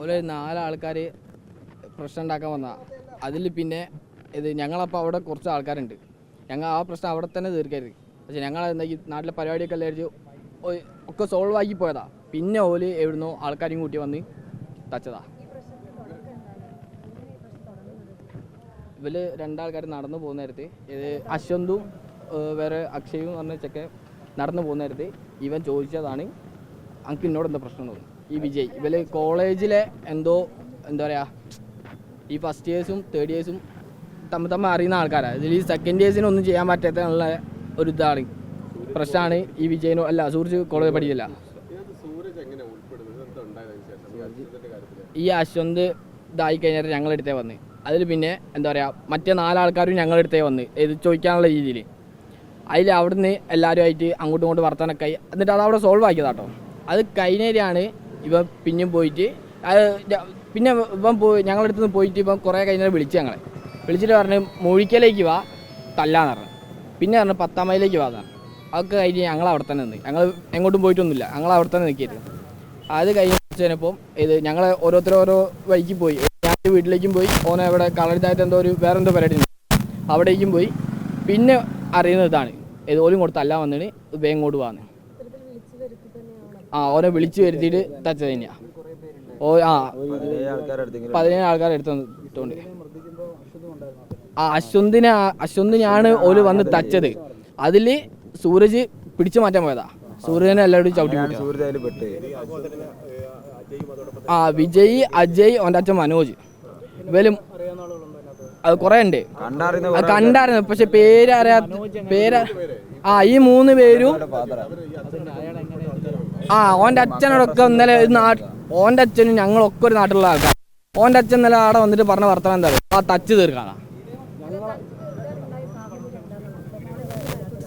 ഒരു നാലാൾക്കാർ പ്രശ്നം ഉണ്ടാക്കാൻ വന്ന. അതിൽ പിന്നെ ഇത് ഞങ്ങളപ്പോൾ അവിടെ കുറച്ച് ആൾക്കാരുണ്ട്. ഞങ്ങൾ ആ പ്രശ്നം അവിടെ തന്നെ തീർക്കരുത്. പക്ഷെ ഞങ്ങൾ എന്താ ഈ നാട്ടിലെ പരിപാടിയൊക്കെ എല്ലാവരും ഒക്കെ സോൾവ് ആക്കി പോയതാ. പിന്നെ ഓൽ എവിടുന്നോ ആൾക്കാരും കൂട്ടി വന്ന് തച്ചതാ. ഇവർ രണ്ടാൾക്കാർ നടന്നു പോകുന്ന നേരത്ത് ഇത് അശ്വന്തും വേറെ അക്ഷയും പറഞ്ഞ ചെക്കൻ നടന്നു പോകുന്ന നേരത്ത് ഇവൻ ചോദിച്ചതാണ് അങ്ക് എന്നോട് എന്താ പ്രശ്നം തോന്നുന്നു? ഈ വിജയ് ഇവർ കോളേജിലെ എന്തോ എന്താ പറയുക ഈ ഫസ്റ്റ് ഇയേഴ്സും തേർഡ് ഇയേഴ്സും തമ്മിൽ തമ്മിൽ അറിയുന്ന ആൾക്കാരാണ് ഇതിൽ ഈ സെക്കൻഡ് ഇയേഴ്സിന് ഒന്നും ചെയ്യാൻ പറ്റാത്തുള്ള ഒരു ഇതാണ്. പ്രശ്നമാണ് ഈ വിജയനോ അല്ല സൂർജ് കോളേജ് പഠിക്കില്ല. ഈ അശ്വന്ത് ഇതായി കഴിഞ്ഞാൽ ഞങ്ങളെടുത്തേ വന്ന്. അതിൽ പിന്നെ എന്താ പറയുക മറ്റേ നാലാൾക്കാരും ഞങ്ങളെടുത്തേ വന്ന്. ഇത് ചോദിക്കാനുള്ള രീതിയിൽ അതിൽ അവിടുന്ന് എല്ലാവരുമായിട്ട് അങ്ങോട്ടും ഇങ്ങോട്ടും വർത്തനൊക്കെ ആയി. എന്നിട്ട് അത് അവിടെ സോൾവ് ആക്കിയതാട്ടോ. അത് കഴിഞ്ഞേരാണ് ഇവ പിന്നെയും പോയിട്ട്. അത് പിന്നെ ഇവൻ പോയി ഞങ്ങളുടെ അടുത്ത് പോയിട്ട് ഇപ്പം കുറേ കഴിഞ്ഞാൽ വിളിച്ചു ഞങ്ങളെ. വിളിച്ചിട്ട് പറഞ്ഞ് മൂഴിക്കലേക്ക് വാ തല്ലാന്ന് പറഞ്ഞു. പിന്നെ പറഞ്ഞു പത്താം മൈലേക്ക് വാ എന്നാണ് അതൊക്കെ കഴിഞ്ഞ് ഞങ്ങൾ അവിടെ തന്നെ നിന്ന്. ഞങ്ങൾ എങ്ങോട്ടും പോയിട്ടൊന്നുമില്ല. ഞങ്ങൾ അവിടെ തന്നെ നിൽക്കിയിരുന്നു അത് കഴിഞ്ഞ് കഴിഞ്ഞപ്പോൾ ഇത് ഞങ്ങൾ ഓരോരുത്തരും ഓരോ വഴിക്ക് പോയി. ഞാൻ വീട്ടിലേക്കും പോയി. ഓനെ അവിടെ കളരിതായിട്ട് എന്തോ ഒരു വേറെ എന്തോ പരിപാടി ഉണ്ട്. അവിടേക്കും പോയി. പിന്നെ അറിയുന്നത് ഇതാണ്. ഇത് ഓലും കൊടുത്ത് അല്ല വന്നിട്ട് ഇപ്പം എങ്ങോട്ട് പോകാന്ന് ആ ഓരെ വിളിച്ചു വരുത്തിയിട്ട് തച്ചത് തന്നെയാ ഓ ആ പതിനേഴ് ആൾക്കാരെ എടുത്തോണ്ട് ആ അശ്വന്തിനെ അശ്വന്തിനാണ് ഓൽ വന്ന് തച്ചത് അതിൽ സൂരജ് പിടിച്ചു മാറ്റാൻ പോയതാ. സൂര്യനെ എല്ലാവരും ചവിട്ടി. ആ വിജയ് അജയ് ഓന്റെ അച്ഛൻ മനോജ്. ഇവലും അത് കുറെ ഉണ്ട്. കണ്ടായിരുന്നു പക്ഷെ പേര് അറിയാ പേര് ആ ഈ മൂന്ന് പേരും ആ ഓന്റെ അച്ഛനോടൊക്കെ ഇന്നലെ ഒരു ഓന്റെ അച്ഛനും ഞങ്ങളൊക്കെ ഒരു നാട്ടിലുള്ള ആൾക്കാർ ഓന്റെ അച്ഛൻ ഇന്നലെ ആടെ വന്നിട്ട് പറഞ്ഞ വർത്തമാനം എന്താ ആ തച്ച് തീർക്കാനാ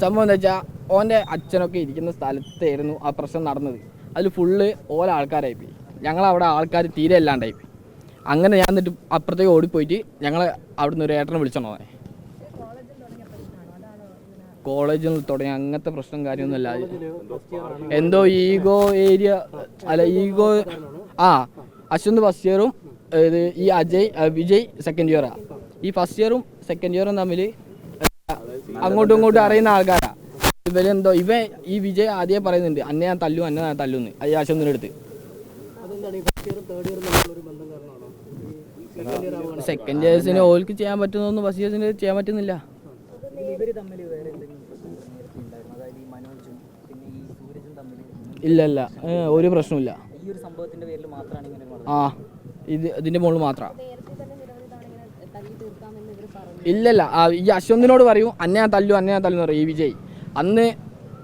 സംഭവം എന്താ വെച്ചാൽ ഓന്റെ അച്ഛനൊക്കെ ഇരിക്കുന്ന സ്ഥലത്തായിരുന്നു ആ പ്രശ്നം നടന്നത്. അതിൽ ഫുള്ള് ഓരോ ആൾക്കാരായി പോയി ഞങ്ങളവിടെ ആൾക്കാർ തീരെ ഇല്ലാണ്ടായി അങ്ങനെ ഞാൻ എന്നിട്ട് അപ്പുറത്തേക്ക് ഓടിപ്പോയിട്ട് ഞങ്ങൾ അവിടുന്ന് ഒരു ഏട്ടനെ വിളിച്ചോണോ കോളേജിൽ തുടങ്ങി അങ്ങനത്തെ പ്രശ്നം കാര്യമൊന്നുമില്ല എന്തോ ഈഗോ ഏരിയ അല്ല ഈഗോ ആ അശ്വന്ത് ഫസ്റ്റ് ഇയറും ഇത് ഈ അജയ് വിജയ് സെക്കൻഡ് ഇയറാ ഈ ഫസ്റ്റ് ഇയറും സെക്കൻഡ് ഇയറും തമ്മിൽ അങ്ങോട്ടും ഇങ്ങോട്ടും അറിയുന്ന ആൾക്കാരാ. ഇവരെന്തോ ഇവ ഈ വിജയ് ആദ്യമേ പറയുന്നുണ്ട് അന്നെ ഞാൻ തല്ലു അന്നെ ഞാൻ തല്ലുന്ന് ഈ അശ്വന്തിന്റെ അടുത്ത്. സെക്കൻഡ് ഇയേഴ്സിന് ഓൾക്ക് ചെയ്യാൻ പറ്റുന്നൊന്നും ഫസ്റ്റ് ഇയേഴ്സിന് ചെയ്യാൻ പറ്റുന്നില്ല ഇവർ തമ്മിൽ വേറെ എന്തെങ്കിലും പ്രശ്നം ഉണ്ടായിരുന്നു അതായത് ഈ മനോജും പിന്നെ ഈ സൂരജും തമ്മിൽ ഇല്ല ഇല്ല ഒരു പ്രശ്നമില്ല ഈ ഒരു സംഭവത്തിന്റെ പേരിൽ മാത്രമാണ് ഇങ്ങനെ ആ ഇത് ഇതിന്റെ മുകളിൽ മാത്രം. നേരത്തെ തന്നെ നിരവധി ഇങ്ങനെ തല്ലി തീർക്കാമെന്ന് ഇവർ പറഞ്ഞു ഇല്ലല്ല. ആ, ഈ അശ്വന്തിനോട് പറയും അന്നെ ഞാൻ തല്ലു അന്നെ ഞാൻ തല്ലു എന്ന് പറയും ഈ വിജയ്. അന്ന്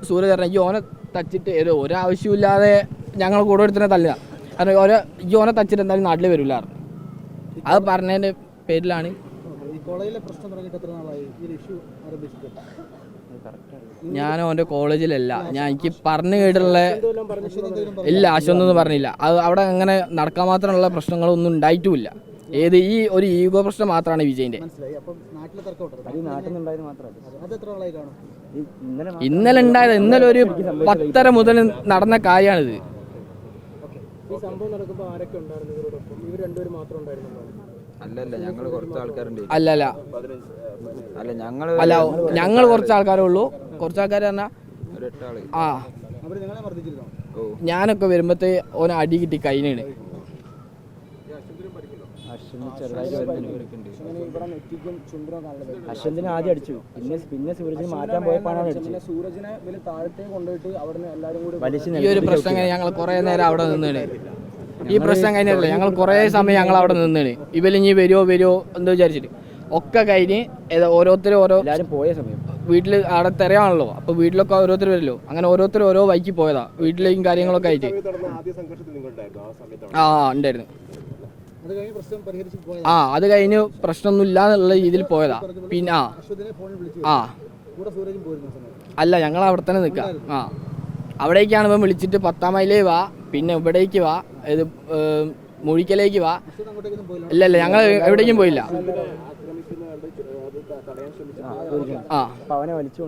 സൂര്യ പറഞ്ഞ ഈ ഓനെ തച്ചിട്ട് ഏതോ ഒരാവശ്യമില്ലാതെ ഞങ്ങൾ കൂടെ എടുത്തിനെ തല്ലുക. കാരണം ഓരോ ഈ ഓനെ തച്ചിട്ട് എന്തായാലും നാട്ടിൽ വരില്ല അത് പറഞ്ഞതിന്റെ പേരിലാണ്. ഈ കോളേജിലെ പ്രശ്നം തുടങ്ങിയിട്ട് എത്ര നാളായി? ഈ ഇഷ്യൂ ആരംഭിച്ചിട്ട്. ഞാൻ ഓന്റെ കോളേജിലല്ല. ഞാൻ എനിക്ക് പറഞ്ഞു കേട്ടിട്ടുള്ള ഇല്ല അശ്വന്തൊന്നും പറഞ്ഞില്ല. അത് അവിടെ അങ്ങനെ നടക്കാൻ മാത്രമുള്ള പ്രശ്നങ്ങളൊന്നും ഉണ്ടായിട്ടുമില്ല ഏത് ഈ ഒരു ഈഗോ പ്രശ്നം മാത്രമാണ് വിജയിന്റെ ഇന്നലെ ഉണ്ടായത് ഇന്നലെ ഒരു പത്തര മുതൽ നടന്ന കാര്യമാണിത്. ഈ സംഭവം നടക്കുമ്പോൾ ആരൊക്കെ ഉണ്ടായിരുന്നു ഇവരോടൊപ്പം? ഇവർ രണ്ടുപേരും മാത്രം ഉണ്ടായിരുന്നു അല്ലല്ല ഞങ്ങൾ കുറച്ച് ആൾക്കാരുണ്ട്. അല്ല ഞങ്ങൾ കുറച്ച് ആൾക്കാരേ ഉള്ളൂ. കുറച്ച് ആൾക്കാർ പറഞ്ഞാൽ ആ. ഞാനൊക്കെ വരുമ്പത്തേ ഓന അടി കിട്ടി കഴിഞ്ഞാണ് അശ്വന്തിനെ ആദ്യം അടിച്ചു. പിന്നെ പിന്നെ സൂരജിനെ മാറ്റാൻ പോയപ്പോഴാണ് അടിച്ചത്. പിന്നെ സൂരജിനെ താഴത്തേക്ക് കൊണ്ടുപോയിട്ട് അവിടെ നിന്ന് എല്ലാരും കൂടി വലിച്ചു ഈ ഒരു പ്രശ്നം ഞങ്ങൾ കുറെ നേരം അവിടെ നിന്നാണ്. ഈ പ്രശ്നം കഴിഞ്ഞിട്ടില്ല ഞങ്ങൾ കുറേ സമയം ഞങ്ങൾ അവിടെ നിന്നാണ്. ഇവലിഞ്ഞി വരുമോ വരുമോ എന്ന് വിചാരിച്ചിട്ട്. ഒക്കെ കഴിഞ്ഞ് ഏതാ ഓരോരുത്തരും ഓരോ എല്ലാവരും പോയ സമയം. വീട്ടിൽ അവിടെ തിരയാണല്ലോ. അപ്പോൾ വീട്ടിലൊക്കെ ഓരോരുത്തർ വരല്ലോ. അങ്ങനെ ഓരോരുത്തർ ഓരോ വൈക്ക് പോയതാ. വീട്ടിലേക്കും കാര്യങ്ങളൊക്കെ ആയിട്ട്. ആദ്യ സംഘർഷത്തിൽ നിങ്ങളുണ്ടായിരുന്നു ആ സമയത്താണ് ആ ഉണ്ടായിരുന്നു. അത് കഴിഞ്ഞ് പ്രശ്നം ഇല്ല പോയത്. ആ അത് കഴിഞ്ഞ് പ്രശ്നമൊന്നുമില്ല എന്നുള്ള രീതിയിൽ പോയതാ. പിന്നെ ആ. ആ. കൂടെ സൂരജും പോയിരുന്നു അല്ല ഞങ്ങൾ അവിടെ തന്നെ നിൽക്കാം ആ. അവിടേക്കാണ് ഇപ്പം വിളിച്ചിട്ട് പത്താം മൈലേ വാ പിന്നെ ഇവിടേക്ക് വാ ഇത് മുഴിക്കലേക്ക് വാ ഇല്ല ഇല്ല ഞങ്ങൾ എവിടേക്കും പോയില്ല ആ അവനെ വലിച്ചു